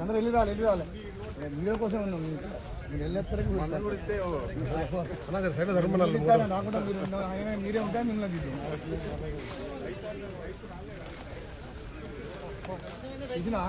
అందరూ వెళ్ళి రావాలి వెళ్ళి రావాలి వీడియో కోసం ఉన్నాం. మీరు కూడా మీరు ఉంటే మిమ్మల్ని. ఇది నా-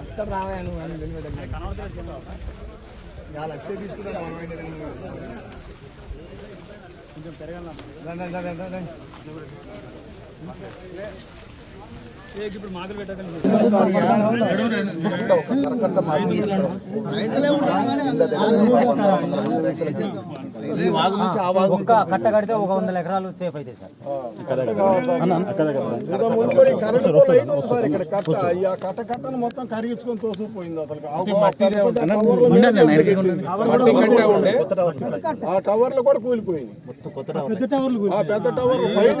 అంతా రావా నువ్వు అని తెలియదు లక్ష తీసుకున్నాను కొంచెం పెరగాలి ఇప్పుడు మాటలు ఒక్క కట్ట కడితే ఒక వందల ఎకరాలు సేఫ్ సార్ కరెంట్ పోల్ అయితే సార్. కట్ట కట్టను మొత్తం కరిగించుకొని తోసుకుపోయింది అసలు ఆ టవర్లు కూడా కూలిపోయింది ఆ పెద్ద టవర్ పైన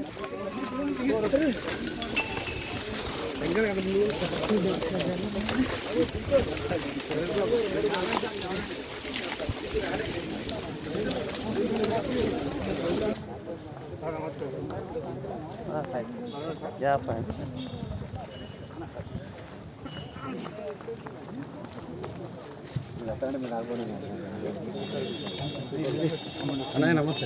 Yeah, fine. ಅಣ್ಣ ನಮಸ್ತೆ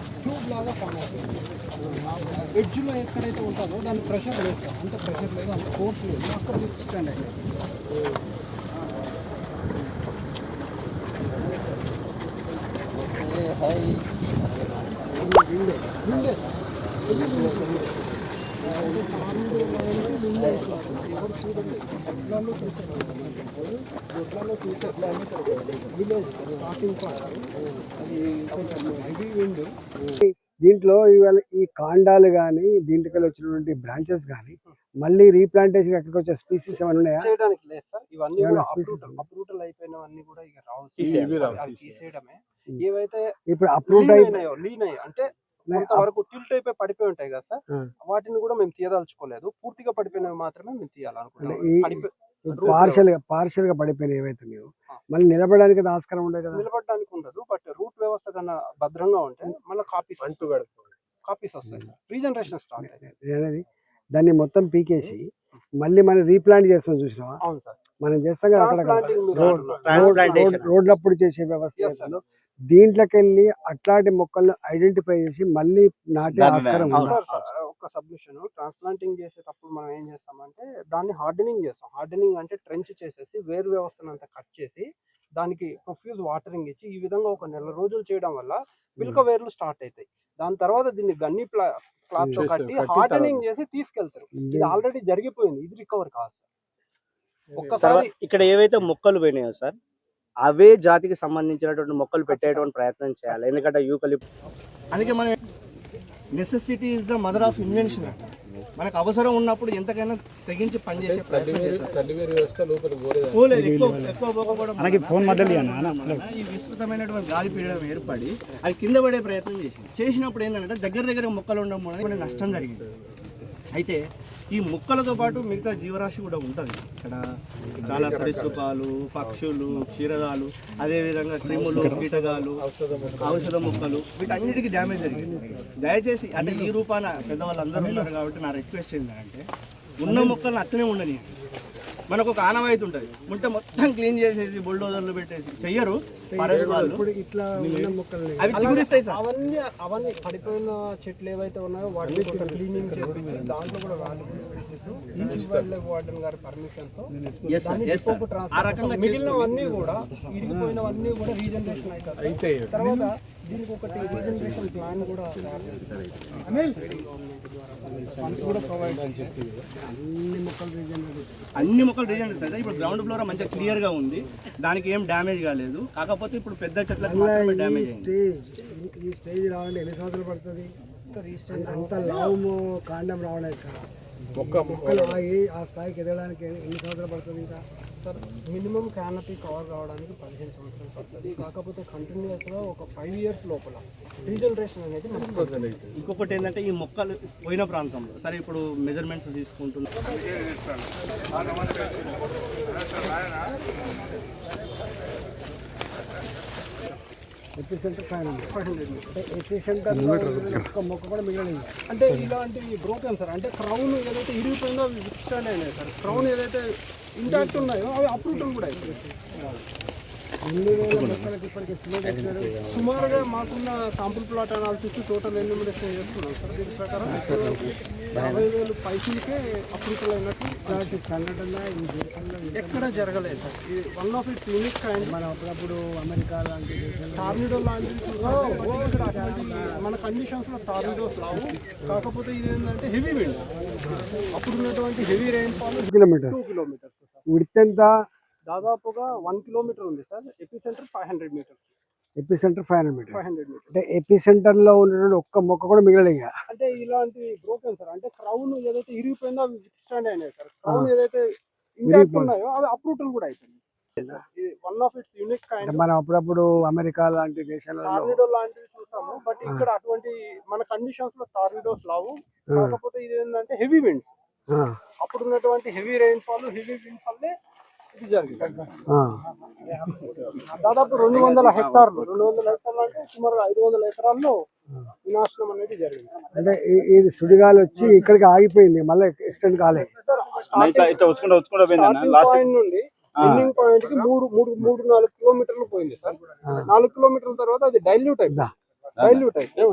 జాగ్రత్త జాగ్రత్త యా ఫైన్ ఎడ్జ్లో ఎక్కడైతే ఉంటుందో దాని ప్రెషర్ లేదు అంత ప్రెషర్ లేదు అంత ఫోర్స్ లేదు. అక్కడ స్టాండ్ దీంట్లో ఇవాళ ఈ కాండాలు కానీ దీంట్లోకి వచ్చినటువంటి బ్రాంచెస్ కానీ మళ్ళీ రీప్లాంటేషన్ ఎక్కడికి వచ్చే స్పీసీస్ ఏమైనా ఉన్నాయా చేయడానికి లేదు సార్ ఇవన్నీ కూడా? అప్రూటల్ అయిపోయినవన్నీ కూడా ఇక రావు తీసేయడమే. ఏవైతే ఇప్పుడు అప్రూవ్ అయినాయో లీన్ అయ్యి అంటే కొంతవరకు టిల్ట్ అయిపోయి పడిపోయి ఉంటాయి కదా సార్. వాటిని కూడా మేము తీయదలుచుకోలేదు. పూర్తిగా పడిపోయినవి మాత్రమే మేము తీయాలనుకుంటున్నాం. పార్షల్గా పార్షల్గా పడిపోయినాయి ఏవైతే లేవు. మళ్ళీ నిలబడడానికి ఆస్కారం ఉండదు కదా? నిలబడడానికి ఉండదు. బట్ రూట్ వ్యవస్థ కన్నా భద్రంగా ఉంటే మళ్ళీ కాపీస్ కాపీస్ వస్తాయి రీజనరేషన్ స్టార్ట్ అనేది దాన్ని మొత్తం పీకేసి మళ్ళీ మనం రీప్లాంట్ చేస్తాం చూసినావా? అవును సార్. మనం చేస్తాం కదా అక్కడ. రోడ్లప్పుడు చేసే వ్యవస్థ దీంట్లోకి వెళ్ళి అట్లాంటి మొక్కలను ఐడెంటిఫై చేసి మళ్ళీ నాటే ఆస్కారం ఒక సబ్మిషన్. ట్రాన్స్ప్లాంటింగ్ చేసేటప్పుడు మనం ఏం చేస్తామంటే దాన్ని హార్డెనింగ్ చేస్తాం. హార్డెనింగ్ అంటే ట్రెంచ్ చేసేసి వేరు వ్యవస్థను అంతా కట్ చేసి దానికి ప్రొఫ్యూజ్ వాటరింగ్ ఇచ్చి ఈ విధంగా ఒక నెల రోజులు చేయడం వల్ల పిలక వేర్లు స్టార్ట్ అవుతాయి దాని తర్వాత దీన్ని గన్ని క్లాత్తో కట్టి హార్డెనింగ్ చేసి తీసుకెళ్తారు. ఇది ఆల్రెడీ జరిగిపోయింది. ఇది రికవర్ కాదు సార్ ఒక్కసారి ఇక్కడ ఏవైతే మొక్కలు పోయినాయో సార్ అవే జాతికి సంబంధించినటువంటి మొక్కలు పెట్టేటువంటి ప్రయత్నం చేయాలి. ఎందుకంటే యూకలిప్ అందుకే మన necessity is the mother of invention మనకు అవసరం ఉన్నప్పుడు ఎంతకైనా తెగించి పనిచేసే ఈ విస్తృతమైనటువంటి గాలి పీడనం ఏర్పడి అది కింద పడే ప్రయత్నం చేసింది. చేసినప్పుడు ఏంటంటే దగ్గర దగ్గర మొక్కలు ఉండడం నష్టం జరిగింది. అయితే ఈ మొక్కలతో పాటు మిగతా జీవరాశి కూడా ఉంటుంది. ఇక్కడ చాలా సరీసృపాలు పక్షులు క్షీరదాలు అదేవిధంగా క్రిములు కీటకాలు ఔషధ మొక్కలు వీటన్నిటికీ డ్యామేజ్ జరిగింది. దయచేసి అంటే ఈ రూపాన పెద్దవాళ్ళు అందరూ ఉన్నారు కాబట్టి నా రిక్వెస్ట్ ఏంటంటే ఉన్న మొక్కలను అట్లనే ఉండని మనకు ఒక ఆనవాయితీ ఉంటుంది. ఉంటే మొత్తం క్లీన్ చేసేసి బుల్డోజర్లు పెట్టేసి చెయ్యరు వాళ్ళు. అవి చిగురిస్తాయి సార్. అవన్నీ అవన్నీ పడిపోయిన చెట్లు ఏవైతే ఉన్నాయో వాటిని క్లీనింగ్ దాంట్లో కూడా లైఫ్ వార్డెన్ గారి పర్మిషన్తో Yes, sir. దాన్ని Yes, sir. డిపోకు ఆ రకంగా మిగిలినవన్నీ కూడా ఇరిగిపోయినవన్నీ కూడా రీజనరేషన్ అవుతాయి. తర్వాత దీనికి ఒకటి రీజనరేషన్ ప్లాన్ కూడా ఫండ్స్ ప్రొవైడ్ అన్ని మొక్కలు రీజనరేట్ అన్ని మొక్కలు రీజన్ అయితే ఇప్పుడు గ్రౌండ్ ఫ్లోర్ మంచిగా క్లియర్గా ఉంది. దానికి ఏం డ్యామేజ్ కాలేదు. కాకపోతే ఇప్పుడు పెద్ద చెట్లకు మాత్రమే ఈ డ్యామేజ్ అయింది. స్టేజ్ ఈ స్టేజ్ రావాలంటే ఎన్ని సంవత్సరాలు పడుతుంది? అంత లావు కాండం రావడానికి మొక్కలు ఆగి ఆ స్థాయికి ఎదగడానికి ఎన్ని సంవత్సరాలు పడుతుంది ఇంకా? సార్ మినిమం క్యానపీ కవర్ కావడానికి పదిహేను సంవత్సరాలు పడుతుంది. కాకపోతే కంటిన్యూస్గా ఒక ఫైవ్ ఇయర్స్ లోపల రీజనరేషన్ అనేది మనకు ఇంకొకటి ఏంటంటే ఈ మొక్కలు పోయిన ప్రాంతంలో సరే ఇప్పుడు మెజర్మెంట్స్ తీసుకుంటున్నాం. Epicentre five hundred. అంటే ఎపి సెంటర్ ఒక్క మొక్క కూడా మిగలేదు అంటే ఇలాంటి బ్రోకెన్ సార్? అంటే క్రౌన్ ఏదైతే ఇరిగిపోయిందో అవి అయినాయి సార్. క్రౌన్ ఏదైతే ఇంటాక్ట్ ఉన్నాయో అవి అప్రూటల్ కూడా అయిపోయాయి. ఎన్ని వేల మొక్కలకి ఇప్పటికి ఎస్టిమేట్ ఇచ్చినారు సుమారుగా మాకున్న sample plot analysis total enumeration చేస్తున్నాం సార్ దీని ప్రకారం యాభై వేలు పైసలకే అప్రూవల్ అయినట్టు ఇట్లాంటి సంఘటన ఈ దేశంలో ఎక్కడ జరగలేదు సార్. ఇది one of its unique kind మనం అప్పుడప్పుడు అమెరికా లాంటి టార్నిడో లాంటివి మన కండిషన్స్లో టార్నిడోస్ రావు. కాకపోతే ఇది ఏంటంటే హెవీ విండ్స్ అప్పుడు ఉన్నటువంటి heavy rainfall kilometre two kilometres width ఎంత? దాదాపుగా వన్ కిలోమీటర్ ఉంది sir. Epicentre five hundred metres. Epicentre five hundred metre five hundred metres. అంటే ఎపి సెంటర్లో ఉన్నటువంటి ఒక్క మొక్క కూడా మిగలలేదు ఇక. అంటే ఇలాంటి బ్రోకెన్ సార్. అంటే క్రౌన్ ఏదైతే ఇరిగిపోయిందో అవి విత్స్టాండ్ అయినాయి సార్. క్రౌన్ ఏదైతే ఇంటాక్ట్. ఉన్నాయో అవి అప్రూవల్ కూడా అయిపోయింది one of its unique kind మనం అప్పుడప్పుడు అమెరికా లాంటి దేశాలలో టార్నిడో లాంటివి చూసాము. బట్ ఇక్కడ అటువంటి మన కండిషన్స్లో టార్నిడోస్ రావు. కాకపోతే ఇది ఏంటంటే హెవీ విండ్స్ అప్పుడు ఉన్నటువంటి heavy rainfall heavy wind వల్లే. దాదాపు రెండు వందల హెక్టార్లు రెండు వందల హెక్టార్లు అంటే సుమారు ఐదు వందల ఎకరాల్లో వినాశనం అనేది జరిగింది. అంటే ఈ- ఇది సుడిగాలి వచ్చి ఇక్కడికి ఆగిపోయింది మళ్ళీ ఎక్స్టెండ్ కాలే. స్టార్టింగ్ పాయింట్ నుండి ఎండింగ్ పాయింట్కి మూడు మూడు మూడు నాలుగు కిలోమీటర్లు పోయింది సార్. నాలుగు కిలోమీటర్ల తర్వాత అది డైల్యూట్ అయిపోయింది. డైల్యూట్ అయిపోయి